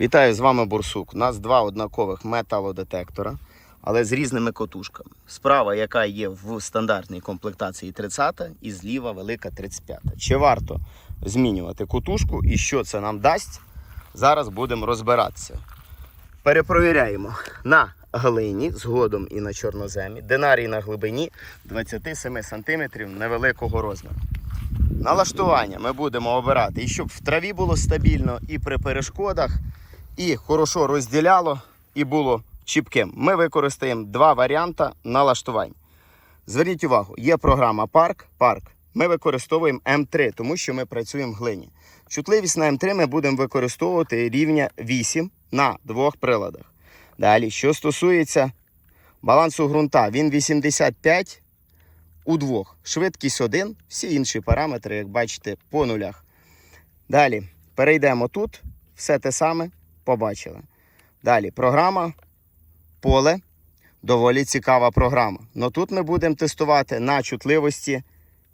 Вітаю з вами Бурсук. У нас два однакових металодетектора, але з різними котушками. Справа, яка є в стандартній комплектації 30 і зліва велика 35. Чи варто змінювати котушку і що це нам дасть? Зараз будемо розбиратися. Перепровіряємо на глині, згодом і на чорноземі, динарій на глибині 27 см невеликого розміру. Налаштування ми будемо обирати, і щоб в траві було стабільно, і при перешкодах, і хорошо розділяло, і було чіпким. Ми використаємо два варіанти налаштувань. Зверніть увагу, є програма Парк. Парк. Ми використовуємо М3, тому що ми працюємо в глині. Чутливість на М3 ми будемо використовувати рівня 8 на двох приладах. Далі, що стосується балансу ґрунта, він 85 у двох. Швидкість 1, всі інші параметри, як бачите, по нулях. Далі перейдемо тут, все те саме побачили. Далі програма поле. Доволі цікава програма. Но тут ми будемо тестувати на чутливості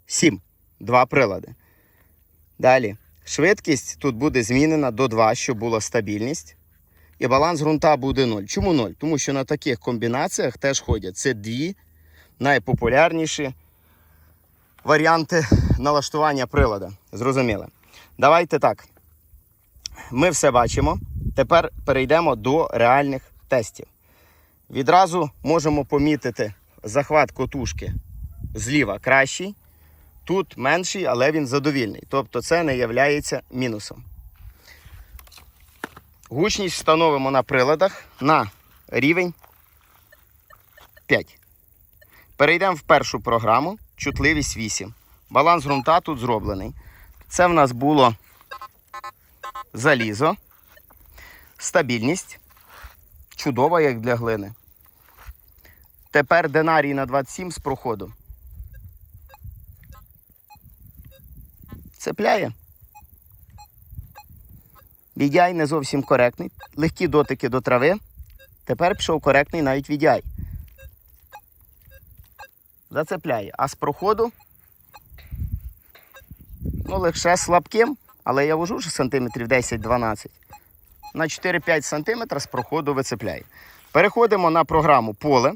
7, два прилади. Далі швидкість тут буде змінена до 2, щоб була стабільність. І баланс ґрунта буде 0. Чому 0? Тому що на таких комбінаціях теж ходять. Це дві найпопулярніші варіанти налаштування прилада. Зрозуміли. Давайте так. Ми все бачимо. Тепер перейдемо до реальних тестів. Відразу можемо помітити захват котушки зліва кращий, тут менший, але він задовільний. Тобто це не є мінусом. Гучність встановимо на приладах на рівень 5. Перейдемо в першу програму. Чутливість 8. Баланс ґрунта тут зроблений. Це в нас було залізо, стабільність. Чудова, як для глини. Тепер динарій на 27 з проходу. Цепляє. VDI не зовсім коректний. Легкі дотики до трави. Тепер пішов коректний навіть VDI. Зацепляє. А з проходу ну, лише слабким, але я вожу вже сантиметрів 10-12. На 4-5 см з проходу вицепляє. Переходимо на програму поле.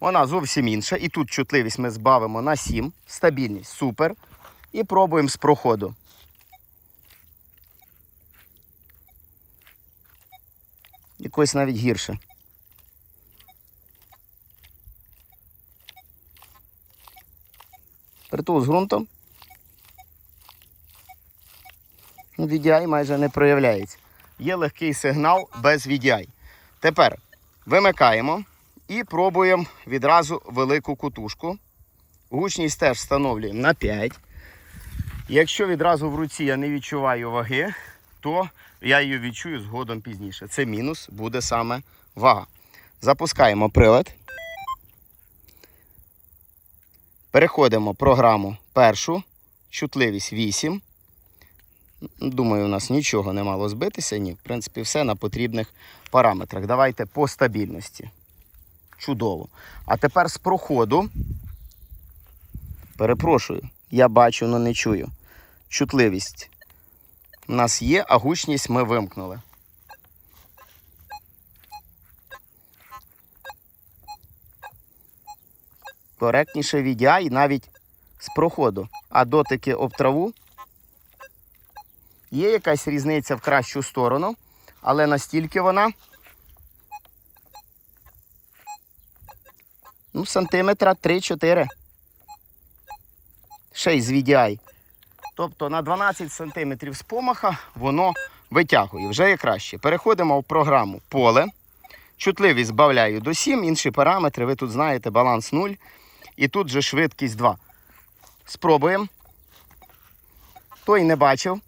Вона зовсім інша. І тут чутливість ми збавимо на 7. Стабільність супер. І пробуємо з проходу. Якось навіть гірше. Притул з ґрунтом. Ну, майже не проявляється. Є легкий сигнал без VDI. Тепер вимикаємо і пробуємо відразу велику кутушку. Гучність теж встановлюємо на 5. Якщо відразу в руці я не відчуваю ваги, то я її відчую згодом пізніше. Це мінус, буде саме вага. Запускаємо прилад. Переходимо програму першу, чутливість 8. Думаю, у нас нічого не мало збитися. Ні, в принципі, все на потрібних параметрах. Давайте по стабільності. Чудово. А тепер з проходу. Перепрошую, я бачу, але не чую. Чутливість у нас є, а гучність ми вимкнули. Коректніше VDI навіть з проходу. А дотики об траву Є якась різниця в кращу сторону, але настільки вона ну, сантиметра 3-4. Ще й з VDI. Тобто на 12 сантиметрів з помаха воно витягує. Вже є краще. Переходимо в програму поле. Чутливість збавляю до 7, інші параметри, ви тут знаєте, баланс 0. І тут же швидкість 2. Спробуємо. Той не бачив.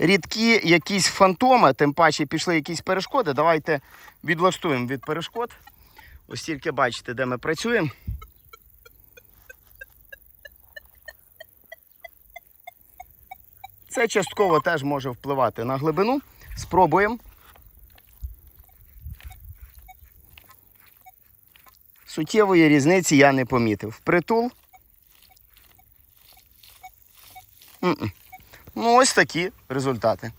Рідкі якісь фантоми, тим паче пішли якісь перешкоди. Давайте відлаштуємо від перешкод. Ось тільки бачите, де ми працюємо. Це частково теж може впливати на глибину. Спробуємо. Суттєвої різниці я не помітив. Впритул М-м. Ну, ось такі результати.